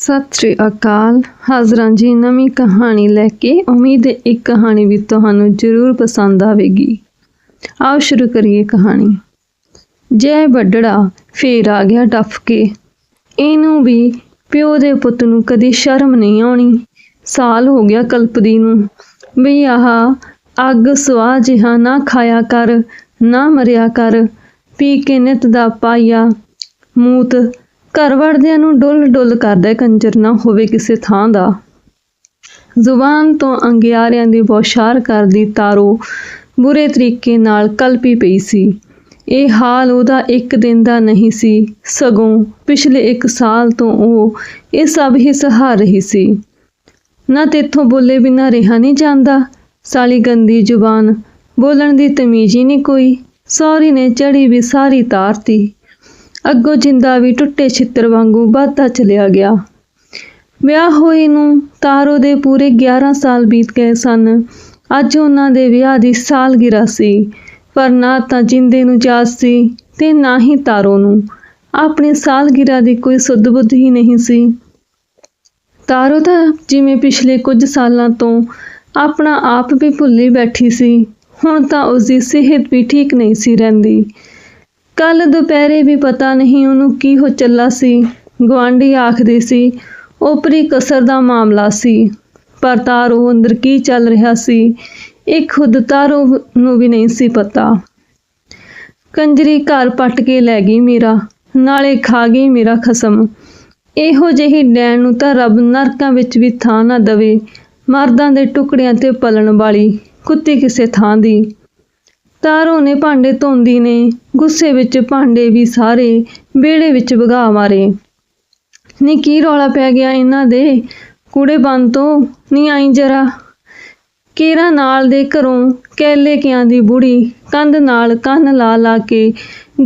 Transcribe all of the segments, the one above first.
ਸਤਿ ਸ਼੍ਰੀ ਅਕਾਲ। ਹਾਜ਼ਰਾਂ ਜੀ, ਨਵੀਂ ਕਹਾਣੀ ਲੈ ਕੇ ਉਮੀਦ ਹੈ ਇੱਕ ਕਹਾਣੀ ਵੀ ਤੁਹਾਨੂੰ ਜ਼ਰੂਰ ਪਸੰਦ ਆਵੇਗੀ। ਆਓ ਸ਼ੁਰੂ ਕਰੀਏ ਕਹਾਣੀ। ਜੈ ਵੱਡੜਾ ਫੇਰ ਆ ਗਿਆ ਡੱਫ ਕੇ। ਇਹਨੂੰ ਵੀ ਪਿਓ ਦੇ ਪੁੱਤ ਨੂੰ ਕਦੀ ਸ਼ਰਮ ਨਹੀਂ ਆਉਣੀ। ਸਾਲ ਹੋ ਗਿਆ ਕਲਪਦੀ ਨੂੰ। ਵੀ ਆਹ ਅੱਗ ਸਵਾ ਜਿਹਾ ਨਾ ਖਾਇਆ ਕਰ, ਨਾ ਮਰਿਆ ਕਰ। ਪੀ ਕੇ ਨਿਤ ਦਾ ਪਾਇਆ ਮੂਤ ਘਰ ਵੜਦਿਆਂ ਨੂੰ ਡੁੱਲ ਡੁੱਲ ਕਰਦਾ ਕੰਜਰ ਨਾ ਹੋਵੇ ਕਿਸੇ ਥਾਂ ਦਾ। ਜ਼ੁਬਾਨ ਤੋਂ ਅੰਗਿਆਰਿਆਂ ਦੀ ਬੌਸ਼ਾਰ ਕਰਦੀ ਤਾਰੋ ਬੁਰੇ ਤਰੀਕੇ ਨਾਲ ਕਲਪੀ ਪਈ ਸੀ। ਇਹ ਹਾਲ ਉਹਦਾ ਇੱਕ ਦਿਨ ਦਾ ਨਹੀਂ ਸੀ, ਸਗੋਂ ਪਿਛਲੇ ਇੱਕ ਸਾਲ ਤੋਂ ਉਹ ਇਹ ਸਭ ਹੀ ਸਹਾਰ ਰਹੀ ਸੀ। ਨਾ ਤੇਥੋਂ ਬੋਲੇ ਬਿਨਾਂ ਰਿਹਾ ਨਹੀਂ ਜਾਂਦਾ। ਸਾਲੀ ਗੰਦੀ ਜ਼ੁਬਾਨ, ਬੋਲਣ ਦੀ ਤਮੀਜ਼ ਹੀ ਨਹੀਂ ਕੋਈ। ਸੌਰੀ ਨੇ ਚੜੀ ਵੀ ਸਾਰੀ ਤਾਰਤੀ। ਅੱਗੋਂ ਜਿੰਦਾ ਵੀ ਟੁੱਟੇ ਛਿੱਤਰ ਵਾਂਗੂ ਵੱਧਦਾ ਚਲਿਆ ਗਿਆ। ਵਿਆਹ ਹੋਏ ਨੂੰ ਤਾਰੋ ਦੇ ਪੂਰੇ 11 ਸਾਲ ਬੀਤ ਗਏ ਸਨ। ਅੱਜ ਉਹਨਾਂ ਦੇ ਵਿਆਹ ਦੀ ਸਾਲਗਿਰਾ ਸੀ। ਪਰ ਨਾ ਤਾਂ ਜਿੰਦੇ ਨੂੰ ਯਾਦ ਸੀ ਤੇ ਨਾ ਹੀ ਤਾਰੋ ਨੂੰ। ਆਪਣੀ ਸਾਲਗਿਰਾ ਦੀ ਕੋਈ ਸੁੱਧ ਬੁੱਧ ਹੀ ਨਹੀਂ ਸੀ। ਤਾਰੋ ਤਾਂ ਜਿਵੇਂ ਪਿਛਲੇ ਕੁਝ ਸਾਲਾਂ ਤੋਂ ਆਪਣਾ ਆਪ ਵੀ ਭੁੱਲੀ ਬੈਠੀ ਸੀ। ਹੁਣ ਤਾਂ ਉਸ ਦੀ ਸਿਹਤ ਵੀ ਠੀਕ ਨਹੀਂ ਸੀ ਰਹਿੰਦੀ। ਕੱਲ ਦੁਪਹਿਰੇ ਵੀ ਪਤਾ ਨਹੀਂ ਉਹਨੂੰ ਕੀ ਹੋ ਚੱਲਾ ਸੀ। ਗਵਾਂਢੀ ਆਖਦੀ ਸੀ, ਉਪਰੀ ਕਸਰ ਦਾ ਮਾਮਲਾ ਸੀ, ਪਰ ਤਾਰੋ ਅੰਦਰ ਕੀ ਚੱਲ ਰਿਹਾ ਸੀ, ਇਹ ਖੁਦ ਤਾਰੋ ਨੂੰ ਵੀ ਨਹੀਂ ਸੀ ਪਤਾ। ਕੰਜਰੀ ਘਰ ਪੱਟ ਕੇ ਲੈ ਗਈ ਮੇਰਾ, ਨਾਲੇ ਖਾ ਗਈ ਮੇਰਾ ਖਸਮ। ਇਹੋ ਜਿਹੀ ਡੈਣ ਨੂੰ ਤਾਂ ਰੱਬ ਨਰਕਾਂ ਵਿੱਚ ਵੀ ਥਾਂ ਨਾ ਦਵੇ, ਮਰਦਾਂ ਦੇ ਟੁਕੜਿਆਂ ਤੇ ਪਲਣ ਵਾਲੀ ਕੁੱਤੀ ਕਿਸੇ ਥਾਂ ਦੀ। ਤਾਰੋ ਨੇ ਭਾਂਡੇ ਧੋਂਦੀ ਨੇ, ਗੁੱਸੇ ਵਿੱਚ ਭਾਂਡੇ ਵੀ ਸਾਰੇ ਵਿਹੜੇ ਵਿੱਚ ਵਗਾ ਮਾਰੇ। ਨੀ ਕੀ ਰੌਲਾ ਪੈ ਗਿਆ ਇਹਨਾਂ ਦੇ? ਕੂੜੇ ਬੰਨ ਤੋਂ ਨਹੀਂ ਆਈ ਜਰਾ। ਕੇਰਾ ਨਾਲ ਦੇ ਘਰੋਂ ਕੈਲੇ ਕਿਆਂ ਦੀ ਬੁੜੀ ਕੰਧ ਨਾਲ ਕੰਨ ਲਾ ਲਾ ਕੇ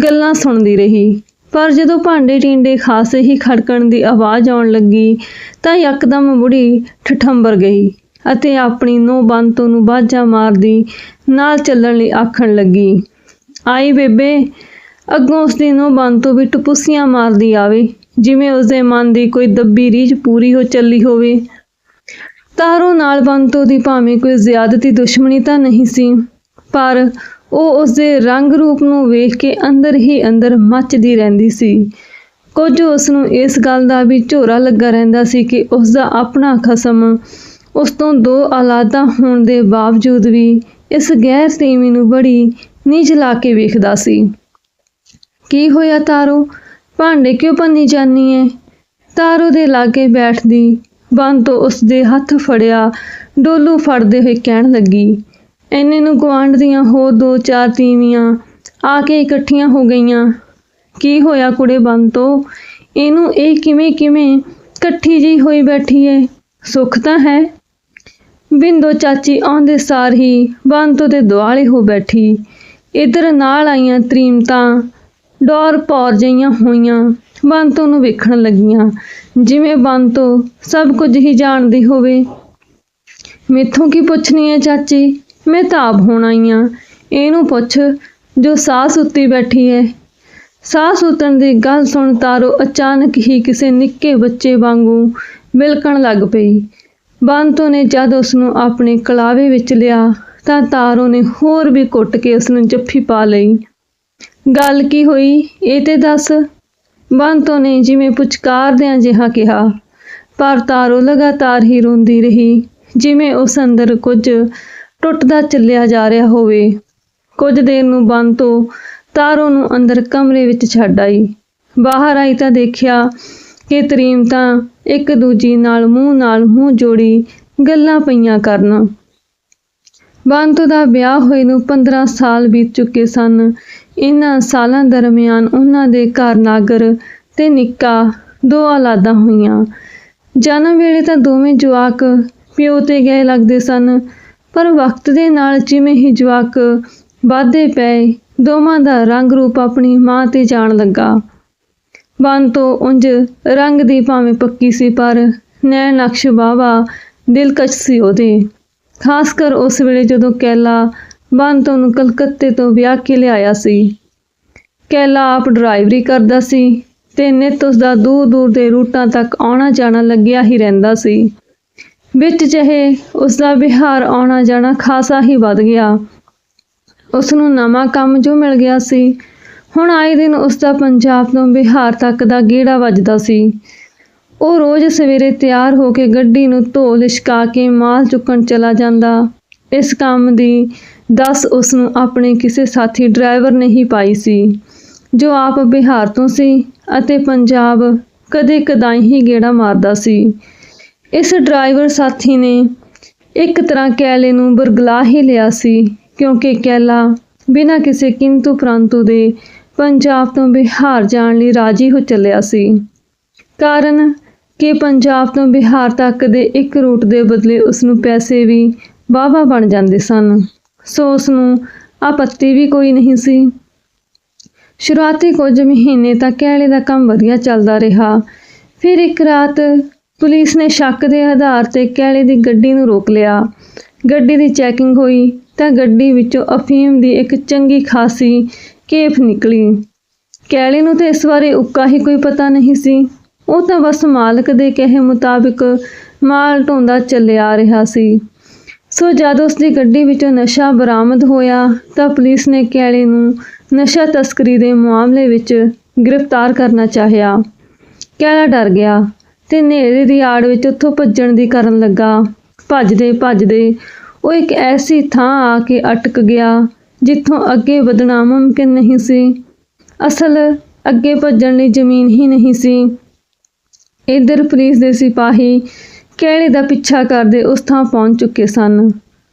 ਗੱਲਾਂ ਸੁਣਦੀ ਰਹੀ। ਪਰ ਜਦੋਂ ਭਾਂਡੇ ਟਿੰਡੇ ਖਾਸੇ ਹੀ ਖੜਕਣ ਦੀ ਆਵਾਜ਼ ਆਉਣ ਲੱਗੀ ਤਾਂ ਯਕਦਮ ਬੁੜੀ ਠਠੰਬਰ ਗਈ। ਅਤੇ ਆਪਣੀ ਨੋ ਬੰਤੋਂ ਨੂੰ ਬਾਝਾਂ ਮਾਰਦੀ ਨਾਲ ਚੱਲਣ ਲਈ ਆਖਣ ਲੱਗੀ, ਆਈ ਬੇਬੇ, ਅੱਗੋਂ ਉਸ ਦੀ ਨੋ ਬੰਤੋਂ ਵੀ ਟਪੂਸੀਆਂ ਮਾਰਦੀ ਆਵੇ, ਜਿਵੇਂ ਉਸਦੇ ਮਨ ਦੀ ਕੋਈ ਦੱਬੀ ਰੀਝ ਪੂਰੀ ਹੋ ਚੱਲੀ ਹੋਵੇ। ਤਾਰੋ ਨਾਲ ਬੰਤੋ ਦੀ ਭਾਵੇਂ ਕੋਈ ਜ਼ਿਆਦਤੀ ਦੁਸ਼ਮਣੀ ਤਾਂ ਨਹੀਂ ਸੀ, ਪਰ ਉਹ ਉਸਦੇ ਰੰਗ ਰੂਪ ਨੂੰ ਵੇਖ ਕੇ ਅੰਦਰ ਹੀ ਅੰਦਰ ਮੱਚਦੀ ਰਹਿੰਦੀ ਸੀ। ਕੁਝ ਉਸ ਨੂੰ ਇਸ ਗੱਲ ਦਾ ਵੀ ਝੋਰਾ ਲੱਗਾ ਰਹਿੰਦਾ ਸੀ ਕਿ ਉਸ ਦਾ ਆਪਣਾ ਖਸਮ ਉਸ ਤੋਂ ਦੋ ਔਲਾਦਾਂ ਹੋਣ ਦੇ ਬਾਵਜੂਦ ਵੀ ਇਸ ਗੈਰ ਤੀਵੀਂ ਨੂੰ ਬੜੀ ਨੀਚ ਲਾ ਕੇ ਵੇਖਦਾ ਸੀ। ਕੀ ਹੋਇਆ ਤਾਰੋ? ਭਾਂਡੇ ਕਿਉਂ ਭੰਨੀ ਜਾਨੀ ਐ ਤਾਰੋ ਦੇ ਲਾਗੇ ਬੈਠਦੀ ਬੰਨ ਤੋਂ ਉਸ ਦੇ ਹੱਥ ਫੜਿਆ ਡੋਲੂ ਫੜਦੇ ਹੋਏ ਕਹਿਣ ਲੱਗੀ ਐਨੇ ਨੂੰ ਗੁਆਂਢ ਦੀਆਂ ਹੋਰ ਦੋ ਚਾਰ ਤੀਵੀਆਂ ਆ ਕੇ ਇਕੱਠੀਆਂ ਹੋ ਗਈਆਂ। ਕੀ ਹੋਇਆ ਕੁੜੇ ਬੰਨ ਤੋਂ? ਇਹਨੂੰ ਇਹ ਕਿਵੇਂ ਕਿਵੇਂ ਇਕੱਠੀ ਜੀ ਹੋਈ ਬੈਠੀ ਏ? ਸੁੱਖ ਤਾਂ ਹੈ? ਬਿੰਦੋ ਚਾਚੀ ਆਉਂਦੇ ਸਾਰ ਹੀ ਬੰਤੋ ਦੇ ਦੁਆਲੇ ਹੋ ਬੈਠੀ। ਇਧਰ ਨਾਲ ਆਈਆਂ ਤ੍ਰੀਮਤਾਂ, ਡੋਰ ਪੌਰ ਜਈਆਂ ਹੋਈਆਂ ਬੰਤੋ ਨੂੰ ਵੇਖਣ ਲੱਗੀਆਂ। ਜਿਵੇਂ ਬੰਤੋ ਸਭ ਕੁਝ ਹੀ ਜਾਣਦੀ ਹੋਵੇ। ਮੈਥੋਂ ਕੀ ਪੁੱਛਣੀ ਹੈ ਚਾਚੀ? ਮੈਂ ਤਾਂ ਆਪ ਹੋਣ ਆਈ ਆਂ। ਇਹਨੂੰ ਪੁੱਛ ਜੋ ਸਾਹ ਸੁੱਤੀ ਬੈਠੀ ਹੈ। ਸਾਹ ਸੁੱਤਣ ਦੀ ਗੱਲ ਸੁਣ ਤਾਰੋ ਅਚਾਨਕ ਹੀ ਕਿਸੇ ਨਿੱਕੇ ਬੱਚੇ ਵਾਂਗੂ ਮਿਲਕਣ ਲੱਗ ਪਈ। ਬੰਤੋ ਨੇ ਜਦ ਉਸ ਨੂੰ ਆਪਣੇ ਕਲਾਵੇ ਵਿੱਚ ਲਿਆ, ਤਾਂ ਤਾਰੋ ਨੇ ਹੋਰ ਵੀ ਕੁੱਟ ਕੇ ਉਸ ਨੂੰ ਜੱਫੀ ਪਾ ਲਈ। ਗੱਲ ਕੀ ਹੋਈ? ਇਹ ਤੇ ਦੱਸ। ਬੰਤੋ ਨੇ ਜਿਵੇਂ ਪੁਚਕਾਰਦਿਆਂ ਜਿਹਾ ਕਿਹਾ, ਪਰ ਤਾਰੋ ਲਗਾਤਾਰ ਹੀ ਰੋਂਦੀ ਰਹੀ, ਜਿਵੇਂ ਉਸ ਅੰਦਰ ਕੁਝ ਟੁੱਟਦਾ ਚੱਲਿਆ ਜਾ ਰਿਹਾ ਹੋਵੇ। ਕੁਝ ਦੇਰ ਨੂੰ ਬੰਤੋ ਤਾਰੋ ਨੂੰ ਅੰਦਰ ਕਮਰੇ ਵਿੱਚ ਛੱਡ ਆਈ। ਬਾਹਰ ਆਈ ਤਾਂ ਦੇਖਿਆ ਕਿ ਤਰੀਮ ਤਾਂ ਇੱਕ ਦੂਜੀ ਨਾਲ ਮੂੰਹ ਨਾਲ ਮੂੰਹ ਜੋੜੀ ਗੱਲਾਂ ਪਈਆਂ ਕਰਨ। ਬੰਤੋ ਦਾ ਵਿਆਹ ਹੋਏ ਨੂੰ 15 ਸਾਲ ਬੀਤ ਚੁੱਕੇ ਸਨ। ਇਹਨਾਂ ਸਾਲਾਂ ਦਰਮਿਆਨ ਉਹਨਾਂ ਦੇ ਘਰ ਨਾਗਰ ਤੇ ਨਿੱਕਾ ਦੋ ਔਲਾਦਾਂ ਹੋਈਆਂ। ਜਨਮ ਵੇਲੇ ਤਾਂ ਦੋਵੇਂ ਜਵਾਕ ਪਿਓ ਤੇ ਗਏ ਲੱਗਦੇ ਸਨ, ਪਰ ਵਕਤ ਦੇ ਨਾਲ ਜਿਵੇਂ ਹੀ ਜਵਾਕ ਵਾਧੇ ਪਏ, ਦੋਵਾਂ ਦਾ ਰੰਗ ਰੂਪ ਆਪਣੀ ਮਾਂ ਤੇ ਜਾਣ ਲੱਗਾ। ਬੰਤੋ ਉਂਝ ਰੰਗ ਦੀ ਭਾਵੇਂ ਪੱਕੀ ਸੀ, ਪਰ ਨੈ ਨਕਸ਼ ਵਾਵਾ ਦਿਲਕਸ਼ ਸੀ ਉਹਦੇ। ਖਾਸ ਕਰ ਉਸ ਵੇਲੇ ਜਦੋਂ ਕੈਲਾ ਬੰਤੋ ਨੂੰ ਕਲਕੱਤੇ ਤੋਂ ਵਿਆਹ ਕੇ ਲਿਆਇਆ ਸੀ। ਕੈਲਾ ਆਪ ਡਰਾਈਵਰੀ ਕਰਦਾ ਸੀ ਤੇ ਨਿੱਤ ਉਸ ਦਾ ਦੂਰ ਦੂਰ ਦੇ ਰੂਟਾਂ ਤੱਕ ਆਉਣਾ ਜਾਣਾ ਲੱਗਿਆ ਹੀ ਰਹਿੰਦਾ ਸੀ। ਵਿੱਚ ਜਹੇ ਉਸ ਦਾ ਬਿਹਾਰ ਆਉਣਾ ਜਾਣਾ ਖਾਸਾ ਹੀ ਵੱਧ ਗਿਆ। ਉਸ ਨੂੰ ਨਵਾਂ ਕੰਮ ਜੋ ਮਿਲ ਗਿਆ ਸੀ ਹੁਣ ਆਏ ਦਿਨ ਉਸ ਦਾ ਪੰਜਾਬ ਤੋਂ ਬਿਹਾਰ ਤੱਕ ਦਾ ਗੇੜਾ ਵੱਜਦਾ ਸੀ। ਉਹ ਰੋਜ਼ ਸਵੇਰੇ ਤਿਆਰ ਹੋ ਕੇ ਗੱਡੀ ਨੂੰ ਧੋ ਲਿਸ਼ਕਾ ਕੇ ਮਾਲ ਚੁੱਕਣ ਚਲਾ ਜਾਂਦਾ। ਇਸ ਕੰਮ ਦੀ ਦੱਸ ਉਸ ਨੂੰ ਆਪਣੇ ਕਿਸੇ ਸਾਥੀ ਡਰਾਈਵਰ ਨੇ ਹੀ ਪਾਈ ਸੀ, ਜੋ ਆਪ ਬਿਹਾਰ ਤੋਂ ਸੀ ਅਤੇ ਪੰਜਾਬ ਕਦੇ ਕਦਾਈ ਹੀ ਗੇੜਾ ਮਾਰਦਾ ਸੀ। ਇਸ ਡਰਾਈਵਰ ਸਾਥੀ ਨੇ ਇੱਕ ਤਰ੍ਹਾਂ ਕੈਲੇ ਨੂੰ ਬਰਗਲਾ ਹੀ ਲਿਆ ਸੀ, ਕਿਉਂਕਿ ਕੈਲਾ ਬਿਨਾਂ ਕਿਸੇ ਕਿੰਤੂ ਪ੍ਰੰਤੂ ਦੇ ਪੰਜਾਬ ਤੋਂ ਬਿਹਾਰ ਜਾਣ ਲਈ ਰਾਜੀ ਹੋ ਚੱਲਿਆ ਸੀ। ਕਾਰਨ ਕਿ ਪੰਜਾਬ ਤੋਂ ਬਿਹਾਰ ਤੱਕ ਦੇ ਇੱਕ ਰੂਟ ਦੇ ਬਦਲੇ ਉਸ ਨੂੰ ਪੈਸੇ ਵੀ ਵਾਹਵਾ ਬਣ ਜਾਂਦੇ ਸਨ। ਸੋ ਉਸ ਨੂੰ ਆਪੱਤੀ ਵੀ ਕੋਈ ਨਹੀਂ ਸੀ। ਸ਼ੁਰੂਆਤੀ ਕੁਝ ਮਹੀਨੇ ਤੱਕ ਕਹਿਲੇ ਦਾ ਕੰਮ ਵਧੀਆ ਚੱਲਦਾ ਰਿਹਾ। ਫਿਰ ਇੱਕ ਰਾਤ ਪੁਲਿਸ ਨੇ ਸ਼ੱਕ ਦੇ ਆਧਾਰ ਤੇ ਕਹਿਲੇ ਦੀ ਗੱਡੀ ਨੂੰ ਰੋਕ ਲਿਆ। ਗੱਡੀ ਦੀ ਚੈਕਿੰਗ ਹੋਈ ਤਾਂ ਗੱਡੀ ਵਿੱਚੋਂ ਅਫੀਮ ਦੀ ਇੱਕ ਚੰਗੀ ਖਾਸੀ ਕੇਫ ਨਿਕਲੀ। ਕੈਲੇ ਨੂੰ ਤੇ ਇਸ ਬਾਰੇ ਉੱਕਾ ਹੀ ਕੋਈ ਪਤਾ ਨਹੀਂ ਸੀ। ਉਹ ਤਾਂ ਬਸ ਮਾਲਕ ਦੇ ਕਹੇ ਮੁਤਾਬਿਕ ਮਾਲ ਢੋਂਦਾ ਚੱਲਿਆ ਰਿਹਾ ਸੀ। ਸੋ ਜਦ ਉਸ ਦੀ ਗੱਡੀ ਵਿੱਚੋਂ ਨਸ਼ਾ ਬਰਾਮਦ ਹੋਇਆ, ਤਾਂ ਪੁਲਿਸ ਨੇ ਕੈਲੇ ਨੂੰ ਨਸ਼ਾ ਤਸਕਰੀ ਦੇ ਮਾਮਲੇ ਵਿੱਚ ਗ੍ਰਿਫਤਾਰ ਕਰਨਾ ਚਾਹਿਆ। ਕੈਲਾ ਡਰ ਗਿਆ ਤੇ ਹਨੇਰੇ ਦੀ ਆੜ ਵਿੱਚ ਉੱਥੋਂ ਭੱਜਣ ਦੀ ਕਰਨ ਲੱਗਾ। ਭੱਜਦੇ ਭੱਜਦੇ ਉਹ ਇੱਕ ਐਸੀ ਥਾਂ ਆ ਕੇ ਅਟਕ ਗਿਆ ਜਿੱਥੋਂ ਅੱਗੇ ਵਧਣਾ ਮੁਮਕਿਨ ਨਹੀਂ ਸੀ। ਅਸਲ ਅੱਗੇ ਭੱਜਣ ਲਈ ਜ਼ਮੀਨ ਹੀ ਨਹੀਂ ਸੀ। ਇਧਰ ਪੁਲਿਸ ਦੇ ਸਿਪਾਹੀ ਕੈਲੇ ਦਾ ਪਿੱਛਾ ਕਰਦੇ ਉਸ ਥਾਂ ਪਹੁੰਚ ਚੁੱਕੇ ਸਨ।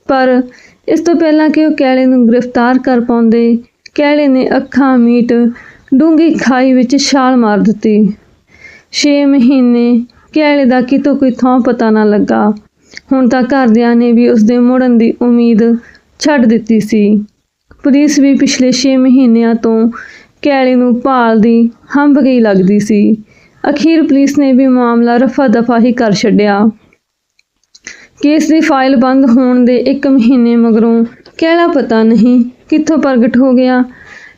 ਪਰ ਇਸ ਤੋਂ ਪਹਿਲਾਂ ਕਿ ਉਹ ਕੈਲੇ ਨੂੰ ਗ੍ਰਿਫਤਾਰ ਕਰ ਪਾਉਂਦੇ, ਕੈਲੇ ਨੇ ਅੱਖਾਂ ਮੀਟ ਡੂੰਗੀ ਖਾਈ ਵਿੱਚ ਛਾਲ ਮਾਰ ਦਿੱਤੀ। 6 ਮਹੀਨੇ ਕੈਲੇ ਦਾ ਕਿਤੋਂ ਕੋਈ ਥਾਂ ਪਤਾ ਨਾ ਲੱਗਾ। ਹੁਣ ਤਾਂ ਘਰਦਿਆਂ ਨੇ ਵੀ ਉਸ ਦੇ ਮੁੜਨ ਦੀ ਉਮੀਦ ਛੱਡ ਦਿੱਤੀ ਸੀ। ਪੁਲਿਸ ਵੀ ਪਿਛਲੇ 6 ਮਹੀਨਿਆਂ ਤੋਂ ਕੈਲੇ ਨੂੰ ਭਾਲਦੀ ਹੰਭ ਗਈ ਲੱਗਦੀ ਸੀ। ਅਖੀਰ ਪੁਲਿਸ ਨੇ ਵੀ ਮਾਮਲਾ ਰਫਾ ਦਫਾ ਹੀ ਕਰ ਛੱਡਿਆ। ਕੇਸ ਦੀ ਫਾਈਲ ਬੰਦ ਹੋਣ ਦੇ 1 ਮਹੀਨੇ ਮਗਰੋਂ ਕਿਹੜਾ ਪਤਾ ਨਹੀਂ ਕਿੱਥੋਂ ਪ੍ਰਗਟ ਹੋ ਗਿਆ,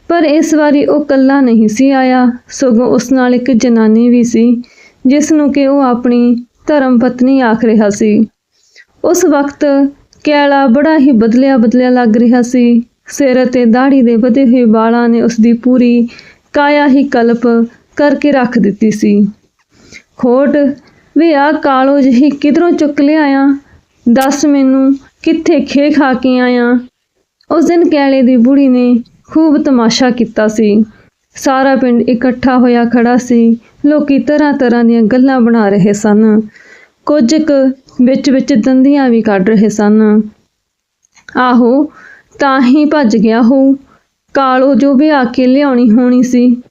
ਪਰ ਇਸ ਵਾਰੀ ਉਹ ਕੱਲਾ ਨਹੀਂ ਸੀ ਆਇਆ, ਸਗੋਂ ਉਸ ਨਾਲ ਇੱਕ ਜਨਾਨੀ ਵੀ ਸੀ, ਜਿਸ ਨੂੰ ਕਿ ਉਹ ਆਪਣੀ ਧਰਮ ਪਤਨੀ ਆਖ ਰਿਹਾ ਸੀ। ਉਸ ਵਕਤ ਕੈਲਾ ਬੜਾ ਹੀ ਬਦਲਿਆ ਬਦਲਿਆ ਲੱਗ ਰਿਹਾ ਸੀ। ਸਿਰ ਅਤੇ ਦਾੜੀ ਦੇ ਵਧੇ ਹੋਏ ਵਾਲਾਂ ਨੇ ਉਸ ਦੀ ਪੂਰੀ ਕਾਇਆ ਹੀ ਕਲਪ ਕਰਕੇ ਰੱਖ ਦਿੱਤੀ ਸੀ। ਖੋਟ, ਵੀ ਆ ਕਾਲੋ ਜਿਹੀ ਕਿਧਰੋਂ ਚੁੱਕ ਲਿਆਇਆ? ਦੱਸ ਮੈਨੂੰ, ਕਿੱਥੇ ਖੇ ਖਾ ਕੇ ਆਇਆ? ਉਸ ਦਿਨ ਕੈਲੇ ਦੀ ਬੁੜੀ ਨੇ ਖੂਬ ਤਮਾਸ਼ਾ ਕੀਤਾ ਸੀ। ਸਾਰਾ ਪਿੰਡ ਇਕੱਠਾ ਹੋਇਆ ਖੜਾ ਸੀ। ਲੋਕੀ ਤਰ੍ਹਾਂ ਤਰ੍ਹਾਂ ਦੀਆਂ ਗੱਲਾਂ ਬਣਾ ਰਹੇ ਸਨ। ਕੁਝ ਕੁ ਵਿੱਚ ਵਿੱਚ ਦੰਦੀਆਂ ਵੀ ਕੱਢ ਰਹੇ ਸਨ। ਆਹੋ ਤਾਂ ਹੀ ਭੱਜ ਗਿਆ ਹੋਊ। ਕਾਲੋ ਜੋ ਵੀ ਆ ਕੇ ਲਿਆਉਣੀ ਹੋਣੀ ਸੀ।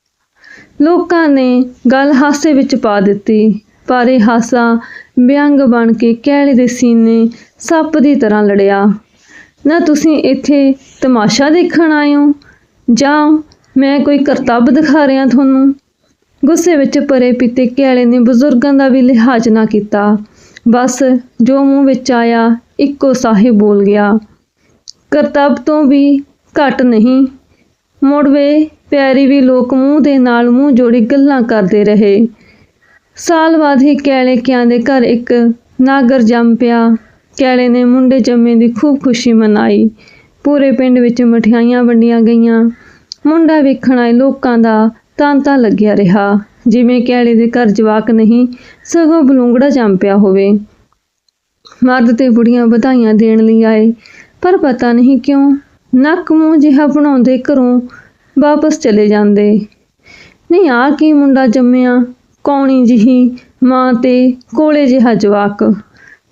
ਲੋਕਾਂ ਨੇ ਗੱਲ ਹਾਸੇ ਵਿੱਚ ਪਾ ਦਿੱਤੀ, ਪਰ ਇਹ ਹਾਸਾ ਵਿਅੰਗ ਬਣ ਕੇ ਕੈਲੇ ਦੇ ਸੀਨੇ ਸੱਪ ਦੀ ਤਰ੍ਹਾਂ ਲੜਿਆ। ਨਾ ਤੁਸੀਂ ਇੱਥੇ ਤਮਾਸ਼ਾ ਦੇਖਣ ਆਏ ਹੋ? ਜਾਂ ਮੈਂ ਕੋਈ ਕਰਤੱਵ ਦਿਖਾ ਰਿਹਾ ਤੁਹਾਨੂੰ? ਗੁੱਸੇ ਵਿੱਚ ਪਰੇ ਪਿੱਤੇ ਕੈਲੇ ਨੇ ਬਜ਼ੁਰਗਾਂ ਦਾ ਵੀ ਲਿਹਾਜ਼ ਨਾ ਕੀਤਾ। ਬਸ ਜੋ ਮੂੰਹ ਵਿੱਚ ਆਇਆ, ਇੱਕੋ ਸਾਹਿਬ ਬੋਲ ਗਿਆ। ਕਰਤੱਵ ਤੋਂ ਵੀ ਘੱਟ ਨਹੀਂ। ਮੁੜਵੇ ਪਿਆਰੀ ਵੀ ਲੋਕ ਮੂੰਹ ਦੇ ਨਾਲ ਮੂੰਹ ਜੋੜੀ ਗੱਲਾਂ ਕਰਦੇ ਰਹੇ। ਸਾਲ ਬਾਅਦ ਹੀ ਕੈਲੇ ਕਿਆਂ ਦੇ ਘਰ ਇੱਕ ਨਾਗਰ ਜੰਮ ਪਿਆ। ਕੈਲੇ ਨੇ ਮੁੰਡੇ ਜੰਮੇ ਦੀ ਖੂਬ ਖੁਸ਼ੀ ਮਨਾਈ। ਪੂਰੇ ਪਿੰਡ ਵਿੱਚ ਮਠਿਆਈਆਂ ਵੰਡੀਆਂ ਗਈਆਂ। ਮੁੰਡਾ ਵੇਖਣ ਆਏ ਲੋਕਾਂ ਦਾ ਤਾਂਤਾ ਲੱਗਿਆ ਰਿਹਾ। ਜਿਵੇਂ ਕੈਲੇ ਦੇ ਘਰ ਜਵਾਕ ਨਹੀਂ, ਸਗੋਂ ਬਲੂੰਗੜਾ ਜੰਮ ਪਿਆ ਹੋਵੇ। ਮਰਦ ਤੇ ਬੁੜੀਆਂ ਵਧਾਈਆਂ ਦੇਣ ਲਈ ਆਏ। ਪਰ ਪਤਾ ਨਹੀਂ ਕਿਉਂ ਨੱਕ ਮੂੰਹ ਜਿਹਾ ਬਣਾਉਂਦੇ ਘਰੋਂ ਵਾਪਸ ਚਲੇ ਜਾਂਦੇ। ਨਹੀਂ ਆ ਕੀ ਮੁੰਡਾ ਜੰਮਿਆ? ਕੌਣੀ ਜਿਹੀ ਮਾਂ ਤੇ ਕੋਲੇ ਜਿਹਾ ਜਵਾਕ।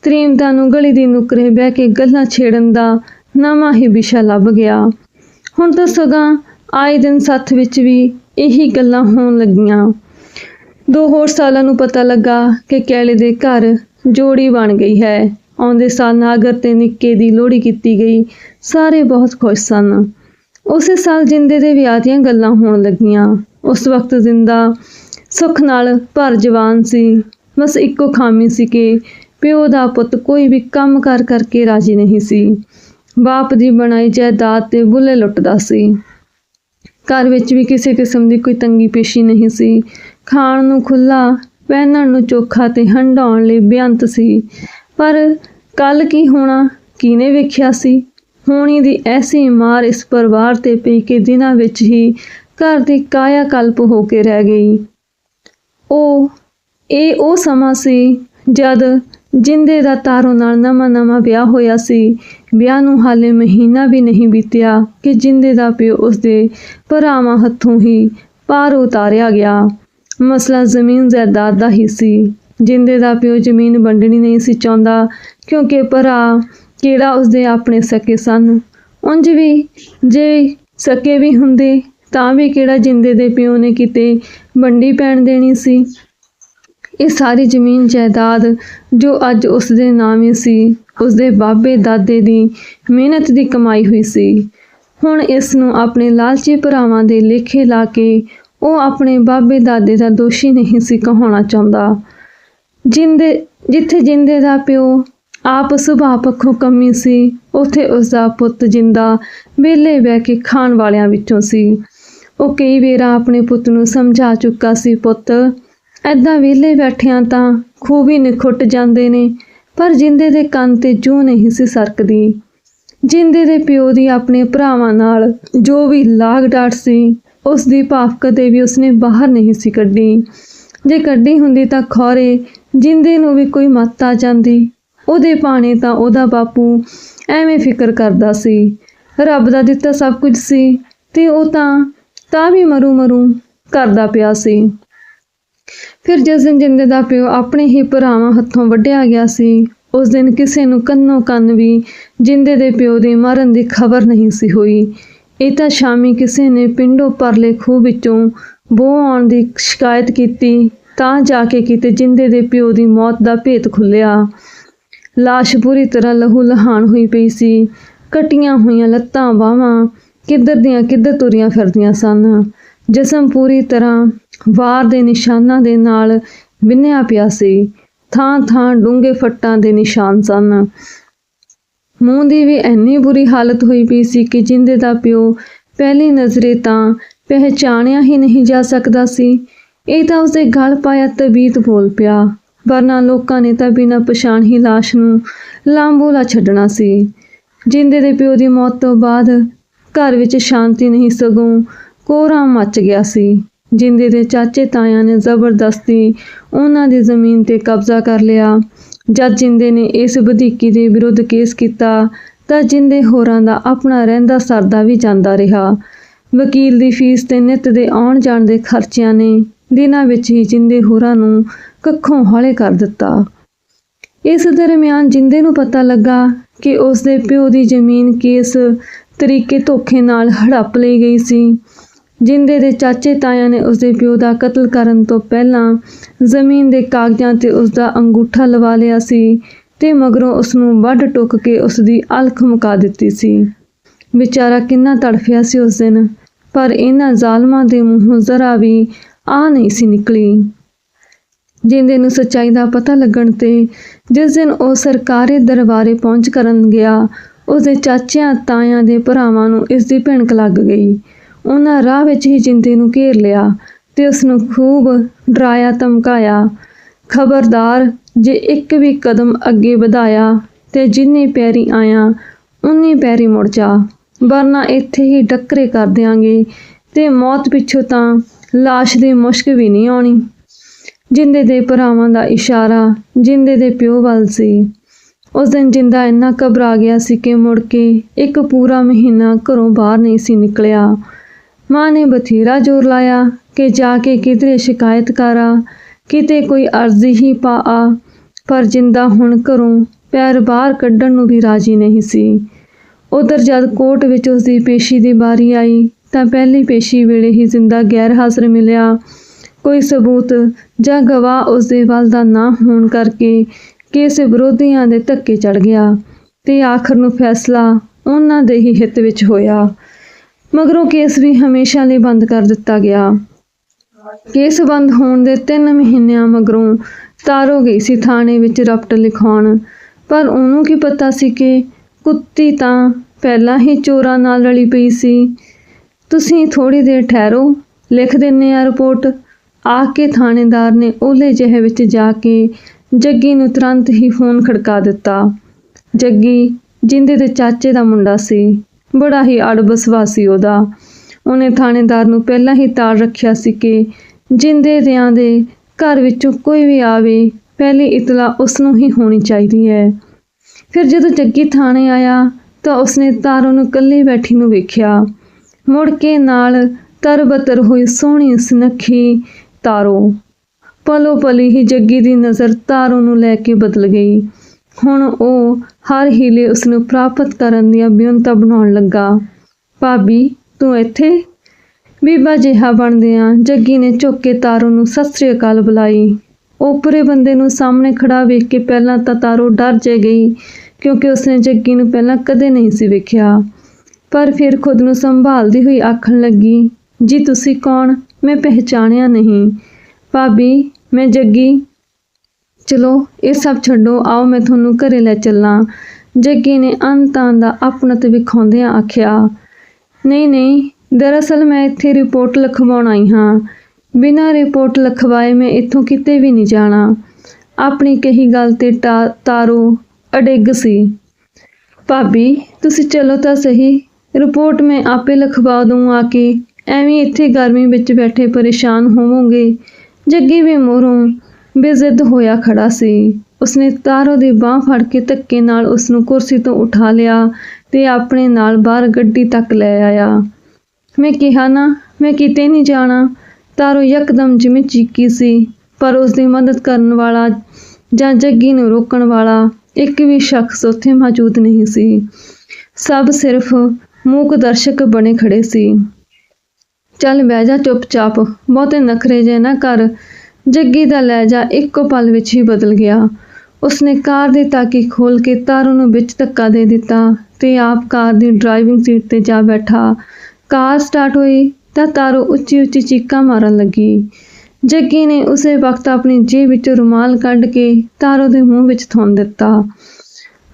ਤ੍ਰੀਮਤਾ ਨੂੰ ਗਲੀ ਦੀ ਨੁਕਰੇ ਬਹਿ ਕੇ ਗੱਲਾਂ ਛੇੜਨ ਦਾ ਨਵਾਂ ਹੀ ਵਿਸ਼ਾ ਲੱਭ ਗਿਆ। ਹੁਣ ਤਾਂ ਸਗਾਂ ਆਏ ਦਿਨ ਸੱਥ ਵਿੱਚ ਵੀ ਇਹੀ ਗੱਲਾਂ ਹੋਣ ਲੱਗੀਆਂ। ਦੋ ਹੋਰ ਸਾਲਾਂ ਨੂੰ ਪਤਾ ਲੱਗਾ ਕਿ ਕੈਲੇ ਦੇ ਘਰ ਜੋੜੀ ਬਣ ਗਈ ਹੈ। ਆਉਂਦੇ ਸਾਲ ਨਾਗਰ ਤੇ ਨਿੱਕੇ ਦੀ ਲੋਹੜੀ ਕੀਤੀ ਗਈ। ਸਾਰੇ ਬਹੁਤ ਖੁਸ਼ ਸਨ। ਉਸੇ ਸਾਲ ਜਿੰਦੇ ਦੇ ਵਿਆਹ ਦੀਆਂ ਗੱਲਾਂ ਹੋਣ ਲੱਗੀਆਂ। ਉਸ ਵਕਤ ਜ਼ਿੰਦਾ ਸੁੱਖ ਨਾਲ ਭਰ ਜਵਾਨ ਸੀ। ਬਸ ਇੱਕੋ ਖਾਮੀ ਸੀ ਕਿ ਪਿਓ ਦਾ ਪੁੱਤ ਕੋਈ ਵੀ ਕੰਮ ਕਰ ਕਰਕੇ ਰਾਜੀ ਨਹੀਂ ਸੀ। ਬਾਪ ਦੀ ਬਣਾਈ ਜਾਇਦਾਦ ਤੇ ਬੁੱਲੇ ਲੁੱਟਦਾ ਸੀ। ਘਰ ਵਿੱਚ ਵੀ ਕਿਸੇ ਕਿਸਮ ਦੀ ਕੋਈ ਤੰਗੀ ਪੇਸ਼ੀ ਨਹੀਂ ਸੀ। ਖਾਣ ਨੂੰ ਖੁੱਲਾ ਪਹਿਨਣ ਨੂੰ ਚੋਖਾ ਤੇ ਹੰਡਾਉਣ ਲਈ ਬੇਅੰਤ ਸੀ। ਪਰ ਕੱਲ ਕੀ ਹੋਣਾ ਕਿਨੇ ਵੇਖਿਆ ਸੀ? ਹੋਣੀ ਦੀ ਐਸੀ ਮਾਰ ਇਸ ਪਰਿਵਾਰ ਤੇ ਪਈ ਕਿ ਦਿਨਾਂ ਵਿੱਚ ਹੀ ਘਰ ਦੀ ਕਾਇਆ ਕਲਪ ਹੋ ਕੇ ਰਹਿ ਗਈ। ਉਹ ਇਹ ਉਹ ਸਮਾਂ ਸੀ ਜਦ ਜਿੰਦੇ ਦਾ ਤਾਰੋ ਨਾਲ ਨਵਾਂ ਨਵਾਂ ਵਿਆਹ ਹੋਇਆ ਸੀ। ਵਿਆਹ ਨੂੰ ਹਾਲੇ ਮਹੀਨਾ ਵੀ ਨਹੀਂ ਬੀਤਿਆ ਕਿ ਜਿੰਦੇ ਦਾ ਪਿਓ ਉਸਦੇ ਭਰਾਵਾਂ ਹੱਥੋਂ ਹੀ ਪਾਰ ਉਤਾਰਿਆ ਗਿਆ। ਮਸਲਾ ਜ਼ਮੀਨ ਜਾਇਦਾਦ ਦਾ ਹੀ ਸੀ। ਜਿੰਦੇ ਦਾ ਪਿਓ ਜ਼ਮੀਨ ਵੰਡਣੀ ਨਹੀਂ ਸੀ ਚਾਹੁੰਦਾ, ਕਿਉਂਕਿ ਭਰਾ ਕਿਹੜਾ ਉਸਦੇ ਆਪਣੇ ਸਕੇ ਸਨ? ਉਂਝ ਵੀ ਜੇ ਸਕੇ ਵੀ ਹੁੰਦੇ, ਤਾਂ ਵੀ ਕਿਹੜਾ ਜਿੰਦੇ ਦੇ ਪਿਓ ਨੇ ਕਿਤੇ ਵੰਡੀ ਪੈਣ ਦੇਣੀ ਸੀ? ਇਹ ਸਾਰੀ ਜ਼ਮੀਨ ਜਾਇਦਾਦ ਜੋ ਅੱਜ ਉਸ ਦੇ ਨਾਮੇ ਸੀ ਉਸ ਦੇ ਬਾਬੇ ਦਾਦੇ ਦੀ ਮਿਹਨਤ ਦੀ ਕਮਾਈ ਹੋਈ ਸੀ। ਹੁਣ ਇਸ ਨੂੰ ਆਪਣੇ ਲਾਲਚੀ ਭਰਾਵਾਂ ਦੇ ਲੇਖੇ ਲਾ ਕੇ ਉਹ ਆਪਣੇ ਬਾਬੇ ਦਾਦੇ ਦਾ ਦੋਸ਼ੀ ਨਹੀਂ ਸੀ ਕਹਾਉਣਾ ਚਾਹੁੰਦਾ। ਜਿੰਦੇ, ਜਿੱਥੇ ਜਿੰਦੇ ਦਾ ਪਿਓ ਆਪ ਸੁਭਾਅ ਪੱਖੋਂ ਕਮੀ ਸੀ, ਉੱਥੇ ਉਸ ਦਾ ਪੁੱਤ ਜਿੰਦਾ ਵਿਹਲੇ ਬਹਿ ਕੇ ਖਾਣ ਵਾਲਿਆਂ ਵਿੱਚੋਂ ਸੀ। ਉਹ ਕਈ ਵੇਰਾ ਆਪਣੇ ਪੁੱਤ ਨੂੰ ਸਮਝਾ ਚੁੱਕਾ ਸੀ, ਪੁੱਤ ਐਦਾਂ ਵਿਹਲੇ ਬੈਠਿਆਂ ਤਾਂ ਖੂਬ ਹੀ ਨਿਖੁੱਟ ਜਾਂਦੇ ਨੇ, ਪਰ ਜਿੰਦੇ ਦੇ ਕੰਨ ਤੇ ਜੂ ਨਹੀਂ ਸੀ ਸਰਕਦੀ। ਜਿੰਦੇ ਦੇ ਪਿਓ ਦੀ ਆਪਣੇ ਭਰਾਵਾਂ ਨਾਲ ਜੋ ਵੀ ਲਾਗ ਡਾਟ ਸੀ ਉਸ ਦੀ ਭਾਫ ਕਦੇ ਵੀ ਉਸਨੇ ਬਾਹਰ ਨਹੀਂ ਸੀ ਕੱਢੀ। ਜੇ ਕੱਢੀ ਹੁੰਦੀ ਤਾਂ ਖੌਰੇ ਜਿੰਦੇ ਨੂੰ ਵੀ ਕੋਈ ਮੱਤ ਆ ਜਾਂਦੀ, ਉਹਦੇ ਪਾਣੇ ਤਾਂ ਉਹਦਾ ਬਾਪੂ ਐਵੇਂ ਫਿਕਰ ਕਰਦਾ ਸੀ। ਰੱਬ ਦਾ ਦਿੱਤਾ ਸਭ ਕੁਝ ਸੀ ਤੇ ਉਹ ਤਾਂ ਤਾਂ ਵੀ ਮਰੂ ਮਰੂ ਕਰਦਾ ਪਿਆ ਸੀ। ਫਿਰ ਜਿਸ ਦਿਨ ਜਿੰਦੇ ਦਾ ਪਿਓ ਆਪਣੇ ਹੀ ਭਰਾਵਾਂ ਹੱਥੋਂ ਵੱਢਿਆ ਗਿਆ ਸੀ, ਉਸ ਦਿਨ ਕਿਸੇ ਨੂੰ ਕੰਨੋ ਕੰਨ ਵੀ ਜਿੰਦੇ ਦੇ ਪਿਓ ਦੇ ਮਰਨ ਦੀ ਖਬਰ ਨਹੀਂ ਸੀ ਹੋਈ। ਇਹ ਤਾਂ ਸ਼ਾਮੀ ਕਿਸੇ ਨੇ ਪਿੰਡੋਂ ਪਰਲੇ ਖੂਹ ਵਿੱਚੋਂ ਬੋ ਆਉਣ ਦੀ ਸ਼ਿਕਾਇਤ ਕੀਤੀ ਤਾਂ ਜਾ ਕੇ ਕਿਤੇ ਜਿੰਦੇ ਦੇ ਪਿਓ ਦੀ ਮੌਤ ਦਾ ਭੇਤ ਖੁੱਲਿਆ ਲਾਸ਼ ਪੂਰੀ ਤਰ੍ਹਾਂ ਲਹੂ ਲਹਾਨ ਹੋਈ ਪਈ ਸੀ। ਕਟੀਆਂ ਹੋਈਆਂ ਲੱਤਾਂ, ਬਾਹਾਂ ਕਿੱਧਰ ਦੀਆਂ ਕਿੱਧਰ ਤੁਰੀਆਂ ਫਿਰਦੀਆਂ ਸਨ। ਜਿਸਮ ਪੂਰੀ ਤਰ੍ਹਾਂ ਵਾਰ ਦੇ ਨਿਸ਼ਾਨਾਂ ਦੇ ਨਾਲ ਵਿੰਨਿਆ ਪਿਆ ਸੀ। ਥਾਂ ਥਾਂ ਡੂੰਘੇ ਫੱਟਾਂ ਦੇ ਨਿਸ਼ਾਨ ਸਨ। ਮੂੰਹ ਦੀ ਵੀ ਇੰਨੀ ਬੁਰੀ ਹਾਲਤ ਹੋਈ ਪਈ ਸੀ ਕਿ ਜਿੰਦੇ ਦਾ ਪਿਓ ਪਹਿਲੀ ਨਜ਼ਰੇ ਤਾਂ ਪਹਿਚਾਣਿਆ ਹੀ ਨਹੀਂ ਜਾ ਸਕਦਾ ਸੀ। ਇਹ ਤਾਂ ਉਸਦੇ ਗਲ ਪਾਇਆ ਤਬੀਤ ਬੋਲ ਪਿਆ, ਵਰਨਾ ਲੋਕਾਂ ਨੇ ਤਾਂ ਬਿਨਾਂ ਪਛਾਣ ਹੀ ਲਾਸ਼ ਨੂੰ ਲਾਂਬੋਲਾ ਛੱਡਣਾ ਸੀ। ਜਿੰਦੇ ਦੇ ਪਿਓ ਦੀ ਮੌਤ ਤੋਂ ਬਾਅਦ ਘਰ ਵਿੱਚ ਸ਼ਾਂਤੀ ਨਹੀਂ ਸਗੋਂ ਕੋਹਰਾ ਮੱਚ ਗਿਆ ਸੀ। ਜਿੰਦੇ ਦੇ ਚਾਚੇ ਤਾਇਆਂ ਨੇ ਜ਼ਬਰਦਸਤੀ ਉਹਨਾਂ ਦੀ ਜ਼ਮੀਨ ਤੇ ਕਬਜ਼ਾ ਕਰ ਲਿਆ। ਜਦ ਜਿੰਦੇ ਨੇ ਇਸ ਵਧੀਕੀ ਦੇ ਵਿਰੁੱਧ ਕੇਸ ਕੀਤਾ, ਤਾਂ ਜਿੰਦੇ ਹੋਰਾਂ ਦਾ ਆਪਣਾ ਰਹਿੰਦਾ ਸਰਦਾ ਵੀ ਜਾਂਦਾ ਰਿਹਾ। ਵਕੀਲ ਦੀ ਫੀਸ ਤੇ ਨਿੱਤ ਦੇ ਆਉਣ ਜਾਣ ਦੇ ਖਰਚਿਆਂ ਨੇ ਦਿਨਾਂ ਵਿੱਚ ਹੀ ਜਿੰਦੇ ਹੋਰਾਂ ਨੂੰ ਕੱਖੋਂ ਹੌਲੇ ਕਰ ਦਿੱਤਾ। ਇਸ ਦਰਮਿਆਨ ਜਿੰਦੇ ਨੂੰ ਪਤਾ ਲੱਗਾ ਕਿ ਉਸ ਦੇ ਪਿਓ ਦੀ ਜ਼ਮੀਨ ਕਿਸ ਤਰੀਕੇ ਧੋਖੇ ਨਾਲ ਹੜੱਪ ਲਈ ਗਈ ਸੀ। ਜਿੰਦੇ ਦੇ ਚਾਚੇ ਤਾਇਆਂ ਨੇ ਉਸ ਦੇ ਪਿਓ ਦਾ ਕਤਲ ਕਰਨ ਤੋਂ ਪਹਿਲਾਂ ਜ਼ਮੀਨ ਦੇ ਕਾਗਜ਼ਾਂ ਤੇ ਉਸ ਦਾ ਅੰਗੂਠਾ ਲਵਾ ਲਿਆ ਸੀ ਤੇ ਮਗਰੋਂ ਉਸ ਨੂੰ ਵੱਢ ਟੁੱਕ ਕੇ ਉਸ ਦੀ ਅਲਖ ਮੁਕਾ ਦਿੱਤੀ ਸੀ। ਵਿਚਾਰਾ ਕਿੰਨਾ ਤੜਫਿਆ ਸੀ ਉਸ ਦਿਨ, ਪਰ ਇਹਨਾਂ ਜ਼ਾਲਮਾਂ ਦੇ ਮੂੰਹੋਂ ਜ਼ਰਾ ਵੀ ਆ ਨਹੀਂ ਸੀ ਨਿਕਲੀ। ਜਿੰਦੇ ਨੂੰ ਸੱਚਾਈ ਦਾ ਪਤਾ ਲੱਗਣ ਤੇ ਜਿਸ ਦਿਨ ਉਹ ਸਰਕਾਰੀ ਦਰਬਾਰੇ ਪਹੁੰਚ ਕਰਨ ਗਿਆ, ਉਸਦੇ ਚਾਚਿਆਂ, ਤਾਇਆਂ ਦੇ ਭਰਾਵਾਂ ਨੂੰ ਇਸ ਦੀ ਭਿਣਕ ਲੱਗ ਗਈ। ਉਹਨਾਂ ਰਾਹ ਵਿੱਚ ਹੀ ਜਿੰਦੇ ਨੂੰ ਘੇਰ ਲਿਆ ਤੇ ਉਸ ਨੂੰ ਖੂਬ ਡਰਾਇਆ, ਧਮਕਾਇਆ। ਖਬਰਦਾਰ ਜੇ ਇੱਕ ਵੀ ਕਦਮ ਅੱਗੇ ਵਧਾਇਆ ਤੇ ਜਿੰਨੀ ਪੈਰੀ ਆਇਆ, ਉਨੀ ਪੈਰੀ ਮੁੜ ਜਾ। ਵਰਨਾ ਇੱਥੇ ਹੀ ਡੱਕਰੇ ਕਰ ਦਿਆਂਗੇ ਤੇ ਮੌਤ ਪਿੱਛੋਂ ਤਾਂ ਲਾਸ਼ ਦੀ ਮੁਸ਼ਕ ਵੀ ਨਹੀਂ ਆਉਣੀ। ਜਿੰਦੇ ਦੇ ਭਰਾਵਾਂ ਦਾ ਇਸ਼ਾਰਾ, ਜਿੰਦੇ ਦੇ ਪਿਓ ਵੱਲ ਸੀ। ਉਸ ਦਿਨ ਜਿੰਦਾ ਇੰਨਾ ਘਬਰਾ ਗਿਆ ਸੀ ਕਿ ਮੁੜ ਕੇ ਇੱਕ ਪੂਰਾ ਮਹੀਨਾ ਘਰੋਂ ਬਾਹਰ ਨਹੀਂ ਸੀ ਨਿਕਲਿਆ। ਮਾਂ ਨੇ ਬਥੇਰਾ ਜ਼ੋਰ ਲਾਇਆ ਕਿ ਜਾ ਕੇ ਕਿਧਰੇ ਸ਼ਿਕਾਇਤ ਕਰਾ, ਕਿਤੇ ਕੋਈ ਅਰਜ਼ੀ ਹੀ ਪਾ ਆ, ਪਰ ਜਿੰਦਾ ਹੁਣ ਘਰੋਂ ਪੈਰ ਬਾਹਰ ਕੱਢਣ ਨੂੰ ਵੀ ਰਾਜੀ ਨਹੀਂ ਸੀ। ਉਧਰ ਜਦ ਕੋਰਟ ਵਿੱਚ ਉਸ ਦੀ ਪੇਸ਼ੀ ਦੀ ਵਾਰੀ ਆਈ ਤਾਂ ਪਹਿਲੀ ਪੇਸ਼ੀ ਵੇਲੇ ਹੀ ਜਿੰਦਾ ਗੈਰ ਹਾਜ਼ਰ ਮਿਲਿਆ। ਕੋਈ ਸਬੂਤ ਜਾਂ ਗਵਾਹ ਉਸ ਦੇ ਵੱਲ ਦਾ ਨਾ ਹੋਣ ਕਰਕੇ ਕੇਸ ਵਿਰੋਧੀਆਂ ਦੇ ਧੱਕੇ ਚੜ ਗਿਆ ਤੇ ਆਖਰ ਨੂੰ ਫੈਸਲਾ ਉਹਨਾਂ ਦੇ ਹੀ ਹਿੱਤ ਵਿੱਚ ਹੋਇਆ। ਮਗਰੋਂ ਕੇਸ ਵੀ ਹਮੇਸ਼ਾ ਲਈ ਬੰਦ ਕਰ ਦਿੱਤਾ ਗਿਆ। ਕੇਸ ਬੰਦ ਹੋਣ ਦੇ 3 ਮਹੀਨਿਆਂ ਮਗਰੋਂ ਤਾਰੋ ਗਈ ਸੀ ਥਾਣੇ ਵਿੱਚ ਰਪਟ ਲਿਖਾਉਣ। ਪਰ ਉਹਨੂੰ ਕੀ ਪਤਾ ਸੀ ਕਿ ਕੁੱਤੀ ਤਾਂ ਪਹਿਲਾਂ ਹੀ ਚੋਰਾਂ ਨਾਲ ਰਲੀ ਪਈ ਸੀ। ਤੁਸੀਂ ਥੋੜੀ ਦੇਰ ਠਹਿਰੋ, ਲਿਖ ਦਿੰਨੇ ਆ ਰਿਪੋਰਟ। ਆ ਕੇ ਥਾਣੇਦਾਰ ਨੇ ਓਲੇ ਜਿਹੇ ਵਿੱਚ ਜਾ ਕੇ ਜੱਗੀ ਨੂੰ ਤੁਰੰਤ ਹੀ ਫੋਨ ਖੜਕਾ ਦਿੱਤਾ। ਜੱਗੀ, ਜਿੰਦੇ ਦੇ ਚਾਚੇ ਦਾ ਮੁੰਡਾ ਸੀ, ਬੜਾ ਹੀ ਅੜਬਸਵਾ ਸੀ ਉਹਦਾ। ਉਹਨੇ ਥਾਣੇਦਾਰ ਨੂੰ ਪਹਿਲਾਂ ਹੀ ਤਾਲ ਰੱਖਿਆ ਸੀ ਕਿ ਜਿੰਦੇ ਦਿਆਂ ਦੇ ਘਰ ਵਿੱਚੋਂ ਕੋਈ ਵੀ ਆਵੇ, ਪਹਿਲੀ ਇਤਲਾ ਉਸ ਨੂੰ ਹੀ ਹੋਣੀ ਚਾਹੀਦੀ ਹੈ। ਫਿਰ ਜਦੋਂ ਜੱਗੀ ਥਾਣੇ ਆਇਆ ਤਾਂ ਉਸਨੇ ਤਾਰੋ ਨੂੰ ਇਕੱਲੀ ਬੈਠੀ ਨੂੰ ਵੇਖਿਆ। ਮੁੜ ਕੇ ਨਾਲ ਤਰਬਤਰ ਹੋਈ ਸੋਹਣੀ ਸੁਨੱਖੀ ਤਾਰੋ। ਪਲੋ ਪਲੀ ਹੀ ਜੱਗੀ ਦੀ ਨਜ਼ਰ ਤਾਰੋ ਨੂੰ ਲੈ ਕੇ ਬਦਲ ਗਈ। ਹੁਣ ਉਹ ਹਰ ਹੀਲੇ ਉਸ ਨੂੰ ਪ੍ਰਾਪਤ ਕਰਨ ਦੀਆਂ ਬਿਉਂਤਾ ਬਣਾਉਣ ਲੱਗਾ। ਭਾਬੀ, ਤੂੰ ਇੱਥੇ? ਬੀਬਾ ਜਿਹਾ ਬਣਦਿਆਂ ਜੱਗੀ ਨੇ ਝੁੱਕ ਕੇ ਤਾਰੋ ਨੂੰ ਸਤਿ ਸ੍ਰੀ ਅਕਾਲ ਬੁਲਾਈ। ਓਪਰੇ ਬੰਦੇ ਨੂੰ ਸਾਹਮਣੇ ਖੜਾ ਵੇਖ ਕੇ ਪਹਿਲਾਂ ਤਾਂ ਤਾਰੋ ਡਰ ਜੇ ਗਈ, ਕਿਉਂਕਿ ਉਸਨੇ ਜੱਗੀ ਨੂੰ ਪਹਿਲਾਂ ਕਦੇ ਨਹੀਂ ਸੀ ਵੇਖਿਆ। ਪਰ ਫਿਰ ਖੁਦ ਨੂੰ ਸੰਭਾਲਦੀ ਹੋਈ ਆਖਣ ਲੱਗੀ, ਜੀ ਤੁਸੀਂ ਕੌਣ? ਮੈਂ ਪਹਿਚਾਣਿਆ ਨਹੀਂ। ਭਾਬੀ, ਮੈਂ ਜੱਗੀ। ਚਲੋ, ਇਹ ਸਭ ਛੱਡੋ, ਆਓ ਮੈਂ ਤੁਹਾਨੂੰ ਘਰੇ ਲੈ ਚੱਲਾਂ। ਜੱਗੀ ਨੇ ਅੰਤਾਂ ਦਾ ਆਪਣਤ ਵਿਖਾਉਂਦਿਆਂ ਆਖਿਆ, ਨਹੀਂ ਨਹੀਂ, ਦਰਅਸਲ ਮੈਂ ਇੱਥੇ ਰਿਪੋਰਟ ਲਿਖਵਾਉਣ ਆਈ ਹਾਂ। ਬਿਨਾਂ ਰਿਪੋਰਟ ਲਿਖਵਾਏ ਮੈਂ ਇੱਥੋਂ ਕਿਤੇ ਵੀ ਨਹੀਂ ਜਾਣਾ। ਆਪਣੀ ਕਹੀ ਗੱਲ ਤੇ ਟਾ- ਤਾਰੋ ਅਡਿੱਗ ਸੀ। ਭਾਬੀ, ਤੁਸੀਂ ਚਲੋ ਤਾਂ ਸਹੀ। ਰਿਪੋਰਟ ਮੈਂ ਆਪੇ ਲਿਖਵਾ ਦੂੰ ਆ ਕੇ ਐਵੇਂ ਇੱਥੇ ਗਰਮੀ ਵਿੱਚ ਬੈਠੇ ਪਰੇਸ਼ਾਨ ਹੋਵੋਗੇ। ਜੱਗੀ ਵੀ ਮੋਰੋਂ ਬੇਜ਼ਿੱਦ ਹੋਇਆ ਖੜਾ ਸੀ। ਉਸਨੇ ਤਾਰੋ ਦੀ ਬਾਹ ਫੜ ਕੇ ਧੱਕੇ ਨਾਲ ਉਸ ਨੂੰ ਕੁਰਸੀ ਤੋਂ ਉਠਾ ਲਿਆ ਤੇ ਆਪਣੇ ਨਾਲ ਬਾਹਰ ਗੱਡੀ ਤੱਕ ਲੈ ਆਇਆ। ਮੈਂ ਕਿਹਾ, ਨਾ, ਮੈਂ ਕਿਤੇ ਨਹੀਂ ਜਾਣਾ। ਤਾਰੋ ਯਕਦਮ ਜਿਵੇਂ ਚੀਕੀ ਸੀ, ਪਰ ਉਸ ਦੀ ਮਦਦ ਕਰਨ ਵਾਲਾ ਜਾਂ ਜੱਗੀ ਨੂੰ ਰੋਕਣ ਵਾਲਾ ਇੱਕ ਵੀ ਸ਼ਖਸ ਉੱਥੇ ਮੌਜੂਦ ਨਹੀਂ ਸੀ। ਸਭ ਸਿਰਫ ਮੂਕ ਦਰਸ਼ਕ ਬਣੇ ਖੜੇ ਸੀ। ਚੱਲ ਬਹਿ ਜਾ ਚੁੱਪਚਾਪ, ਬਹੁਤੇ ਨਖਰੇ ਜੇ ਨਾ ਕਰ। ਜੱਗੀ ਦਾ ਲਹਿਜਾ ਇੱਕੋ ਪਲ ਵਿੱਚ ਹੀ ਬਦਲ ਗਿਆ। ਉਸਨੇ ਕਾਰ ਦੀ ਤਾਕੀ ਖੋਲ ਕੇ ਤਾਰੂ ਨੂੰ ਵਿੱਚ ਧੱਕਾ ਦੇ ਦਿੱਤਾ ਤੇ ਆਪ ਕਾਰ ਦੀ ਡਰਾਈਵਿੰਗ ਸੀਟ ਤੇ ਜਾ ਬੈਠਾ। ਕਾਰ ਸਟਾਰਟ ਹੋਈ ਤਾਂ ਤਾਰੂ ਉੱਚੀ ਉੱਚੀ ਚੀਕਾਂ ਮਾਰਨ ਲੱਗੀ। ਜੱਗੀ ਨੇ ਉਸੇ ਵਕਤ ਆਪਣੀ ਜੇਬ ਵਿੱਚੋਂ ਰੁਮਾਲ ਕੱਢ ਕੇ ਤਾਰੂ ਦੇ ਮੂੰਹ ਵਿੱਚ ਥੁੰਨ ਦਿੱਤਾ।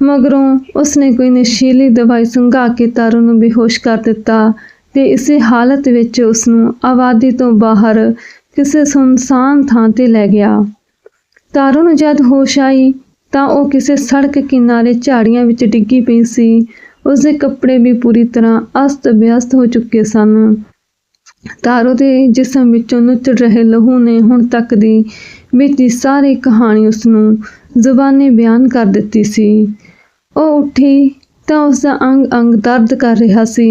ਮਗਰੋਂ ਉਸਨੇ ਕੋਈ ਨਸ਼ੀਲੀ ਦਵਾਈ ਸੁੰਘਾ ਕੇ ਤਾਰੂ ਨੂੰ ਬੇਹੋਸ਼ ਕਰ ਦਿੱਤਾ ਤੇ ਇਸੇ ਹਾਲਤ ਵਿੱਚ ਉਸ ਨੂੰ ਆਬਾਦੀ ਤੋਂ ਬਾਹਰ ਕਿਸੇ ਸੁਨਸਾਨ ਥਾਂ ਤੇ ਲੈ ਗਿਆ। ਤਾਰੂ ਨੂੰ ਜਦ ਹੋਸ਼ ਆਈ ਤਾਂ ਉਹ ਕਿਸੇ ਸੜਕ ਕਿਨਾਰੇ ਝਾੜੀਆਂ ਵਿੱਚ ਡਿੱਗੀ ਪਈ ਸੀ। ਉਸਦੇ ਕੱਪੜੇ ਵੀ ਪੂਰੀ ਤਰ੍ਹਾਂ ਅਸਤ-ਵਿਅਸਤ ਹੋ ਚੁੱਕੇ ਸਨ। ਤਾਰੋ ਦੇ ਜਿਸਮ ਵਿੱਚੋਂ ਨੁੱਚੜ ਰਹੇ ਲਹੂ ਨੇ ਹੁਣ ਤੱਕ ਦੀ ਬੀਤੀ ਸਾਰੀ ਕਹਾਣੀ ਉਸ ਨੂੰ ਜ਼ੁਬਾਨੀ ਬਿਆਨ ਕਰ ਦਿੱਤੀ ਸੀ। ਉਹ ਉੱਠੀ ਤਾਂ ਉਸ ਦਾ ਅੰਗ ਅੰਗ ਦਰਦ ਕਰ ਰਿਹਾ ਸੀ।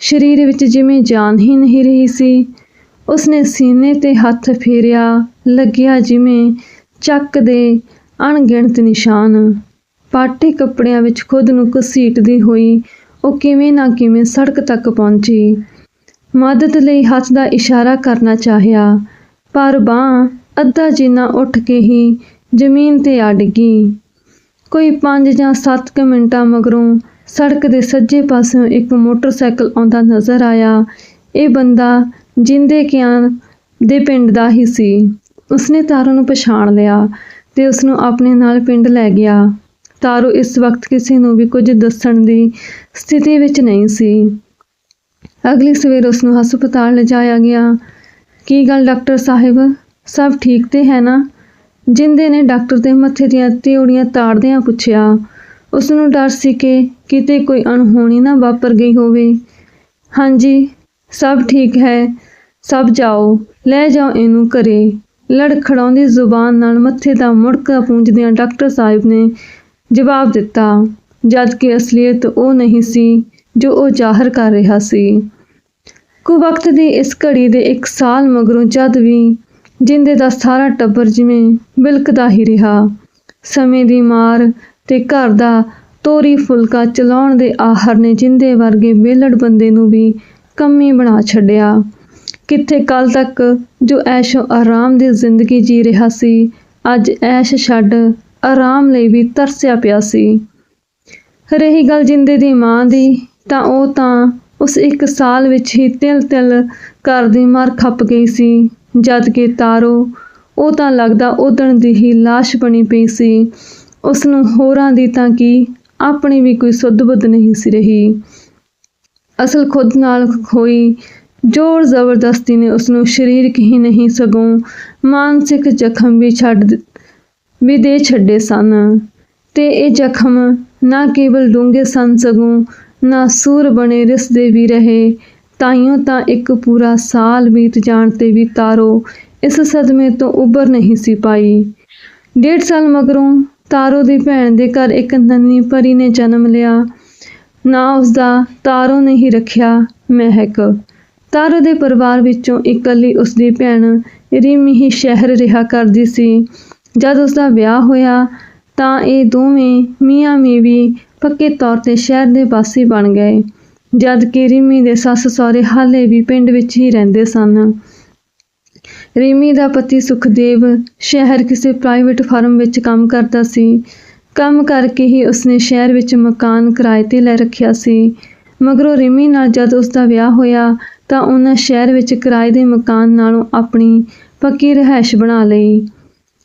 ਸਰੀਰ ਵਿੱਚ ਜਿਵੇਂ ਜਾਨ ਹੀ ਨਹੀਂ ਰਹੀ ਸੀ। ਉਸਨੇ ਸੀਨੇ ਤੇ ਹੱਥ ਫੇਰਿਆ, ਲੱਗਿਆ ਜਿਵੇਂ ਚੱਕ ਦੇ ਅਣਗਿਣਤ ਨਿਸ਼ਾਨ। ਪਾਟੇ ਕੱਪੜਿਆਂ ਵਿੱਚ ਖੁਦ ਨੂੰ ਘਸੀਟਦੀ ਹੋਈ ਉਹ ਕਿਵੇਂ ਨਾ ਕਿਵੇਂ ਸੜਕ ਤੱਕ ਪਹੁੰਚੀ। ਮਦਦ ਲਈ ਹੱਥ ਦਾ ਇਸ਼ਾਰਾ ਕਰਨਾ ਚਾਹਿਆ, ਪਰ ਬਾਂਹ ਅੱਧਾ ਜਿੰਨਾ ਉੱਠ ਕੇ ਹੀ ਜ਼ਮੀਨ ਤੇ ਆ ਡਿੱਗੀ। ਕੋਈ 5 ਜਾਂ 7 ਕੁ ਮਿੰਟਾਂ ਮਗਰੋਂ ਸੜਕ ਦੇ ਸੱਜੇ ਪਾਸਿਓਂ ਇੱਕ ਮੋਟਰਸਾਈਕਲ ਆਉਂਦਾ ਨਜ਼ਰ ਆਇਆ। ਇਹ ਬੰਦਾ ਜਿੰਦੇ ਕਿਆਂ ਦੇ ਪਿੰਡ ਦਾ ਹੀ ਸੀ। ਉਸਨੇ ਤਾਰੂ ਨੂੰ ਪਛਾਣ ਲਿਆ ਤੇ ਉਸ ਨੂੰ ਆਪਣੇ ਨਾਲ ਪਿੰਡ ਲੈ ਗਿਆ। ਤਾਰੂ ਇਸ ਵਕਤ ਕਿਸੇ ਨੂੰ ਵੀ ਕੁਝ ਦੱਸਣ ਦੀ ਸਥਿਤੀ ਵਿੱਚ ਨਹੀਂ ਸੀ। ਅਗਲੀ ਸਵੇਰ ਉਸ ਨੂੰ ਹਸਪਤਾਲ ਲਿਜਾਇਆ ਗਿਆ। ਕੀ ਗੱਲ ਡਾਕਟਰ ਸਾਹਿਬ? ਸਭ ਠੀਕ ਤੇ ਹੈ ਨਾ? ਜਿੰਦੇ ਨੇ ਡਾਕਟਰ ਦੇ ਮੱਥੇ ਦੀਆਂ ਤਿਉੜੀਆਂ ਤਾੜਦਿਆਂ ਪੁੱਛਿਆ ਉਸ ਨੂੰ ਡਰ ਸੀ ਕਿ ਕਿਤੇ ਕੋਈ ਅਣਹੋਣੀ ਨਾ ਵਾਪਰ ਗਈ ਹੋਵੇ? ਹਾਂਜੀ, ਸਭ ਠੀਕ ਹੈ, ਸਭ ਜਾਓ, ਲੈ ਜਾਓ ਇਹਨੂੰ ਘਰੇ। ਲੜਖੜਾਉਂਦੀ ਜ਼ੁਬਾਨ ਨਾਲ ਮੱਥੇ ਦਾ ਮੁੜਕਾ ਪੂੰਝਦਿਆਂ ਡਾਕਟਰ ਸਾਹਿਬ ਨੇ ਜਵਾਬ ਦਿੱਤਾ, ਜਦ ਕਿ ਅਸਲੀਅਤ ਉਹ ਨਹੀਂ ਸੀ ਜੋ ਉਹ ਜ਼ਾਹਰ ਕਰ ਰਿਹਾ ਸੀ। ਕੁ ਵਕਤ ਦੀ ਇਸ ਘੜੀ ਦੇ ਇੱਕ ਸਾਲ ਮਗਰੋਂ ਜਦ ਵੀ ਜਿੰਦੇ ਦਾ ਸਾਰਾ ਟੱਬਰ ਜਿਵੇਂ ਬਿਲਕਦਾ ਹੀ ਰਿਹਾ। ਸਮੇਂ ਦੀ ਮਾਰ ਤੇ ਘਰ ਦਾ ਤੋਰੀ ਫੁਲਕਾ ਚਲਾਉਣ ਦੇ ਆਹਰ ਨੇ ਜਿੰਦੇ ਵਰਗੇ ਬੇਲੜ ਬੰਦੇ ਨੂੰ ਵੀ ਕੰਮੀ ਬਣਾ ਛੱਡਿਆ। ਕਿੱਥੇ ਕੱਲ ਤੱਕ ਜੋ ਐਸ਼ੋ ਆਰਾਮ ਦੀ ਜ਼ਿੰਦਗੀ ਜੀ ਰਿਹਾ ਸੀ, ਅੱਜ ਐਸ਼ ਛੱਡ ਆਰਾਮ ਲਈ ਵੀ ਤਰਸਿਆ ਪਿਆ ਸੀ। ਰਹੀ ਗੱਲ ਜਿੰਦੇ ਦੀ ਮਾਂ ਦੀ, ਤਾਂ ਉਹ ਤਾਂ ਉਸ ਇੱਕ ਸਾਲ ਵਿੱਚ ਹੀ ਤਿਲ ਤਿਲ ਕਰਦੀ ਮਰ ਖੱਪ ਗਈ ਸੀ। ਜਦ ਕਿ ਤਾਰੋ, ਉਹ ਤਾਂ ਲੱਗਦਾ ਉਦਣ ਦੀ ਹੀ ਲਾਸ਼ ਬਣੀ ਪਈ ਸੀ। ਉਸ ਨੂੰ ਹੋਰਾਂ ਦੀ ਤਾਂ ਕੀ, ਆਪਣੀ ਵੀ ਕੋਈ ਸੁੱਧ ਬੁੱਧ ਨਹੀਂ ਸੀ ਰਹੀ। ਅਸਲ ਖੁਦ ਨਾਲ ਹੋਈ ਜ਼ੋਰ ਜ਼ਬਰਦਸਤੀ ਨੇ ਉਸ ਨੂੰ ਸਰੀਰਕ ਹੀ ਨਹੀਂ, ਸਗੋਂ ਮਾਨਸਿਕ ਜ਼ਖਮ ਵੀ ਛੱਡ ਵੀ ਦੇ ਛੱਡੇ ਸਨ। ਤੇ ਇਹ ਜ਼ਖਮ ਨਾ ਕੇਵਲ ਡੂੰਘੇ ਸਨ, ਸਗੋਂ ਨਾ ਸੂਰ ਬਣੇ ਰਿਸਦੇ ਵੀ ਰਹੇ ਤਾਈਓ ਤਾਂ ਇੱਕ ਪੂਰਾ ਸਾਲ ਬੀਤ ਜਾਣ ਤੇ ਵੀ ਤਾਰੋ ਇਸ ਸਦਮੇ ਤੋਂ ਉੱਭਰ ਨਹੀਂ ਸੀ ਪਾਈ। ਡੇਢ ਸਾਲ ਮਗਰੋਂ ਤਾਰੋ ਦੀ ਭੈਣ ਦੇ ਘਰ ਇੱਕ ਨੰਨੀ ਪਰੀ ਨੇ ਜਨਮ ਲਿਆ। ਨਾ ਉਸਦਾ ਤਾਰੋ ਨੇ ਹੀ ਰੱਖਿਆ ਮਹਿਕ। ਤਾਰੋ ਦੇ ਪਰਿਵਾਰ ਵਿੱਚੋਂ ਇਕੱਲੀ ਉਸਦੀ ਭੈਣ ਰਿਮੀ ਹੀ ਸ਼ਹਿਰ ਰਿਹਾ ਕਰਦੀ ਸੀ। ਜਦ ਉਸਦਾ ਵਿਆਹ ਹੋਇਆ ਤਾਂ ਇਹ ਦੋਵੇਂ ਮੀਆਂ ਮੀਵੀ ਪੱਕੇ ਤੌਰ ਤੇ ਸ਼ਹਿਰ ਦੇ ਵਾਸੀ ਬਣ ਗਏ। ਜਦ ਕਿ ਰਿਮੀ ਦੇ ਸੱਸ ਸਹੁਰੇ ਹਾਲੇ ਵੀ ਪਿੰਡ ਵਿੱਚ ਹੀ ਰਹਿੰਦੇ ਸਨ। ਰਿਮੀ ਦਾ ਪਤੀ ਸੁਖਦੇਵ ਸ਼ਹਿਰ ਕਿਸੇ ਪ੍ਰਾਈਵੇਟ ਫਾਰਮ ਵਿੱਚ ਕੰਮ ਕਰਦਾ ਸੀ। ਕੰਮ ਕਰਕੇ ਹੀ ਉਸਨੇ ਸ਼ਹਿਰ ਵਿੱਚ ਮਕਾਨ ਕਿਰਾਏ ਤੇ ਲੈ ਰੱਖਿਆ ਸੀ। ਮਗਰੋਂ ਰਿਮੀ ਨਾਲ ਜਦ ਉਸਦਾ ਵਿਆਹ ਹੋਇਆ, ਤਾਂ ਉਹਨਾਂ ਸ਼ਹਿਰ ਵਿੱਚ ਕਿਰਾਏ ਦੇ ਮਕਾਨ ਨਾਲੋਂ ਆਪਣੀ ਪੱਕੀ ਰਿਹਾਇਸ਼ ਬਣਾ ਲਈ।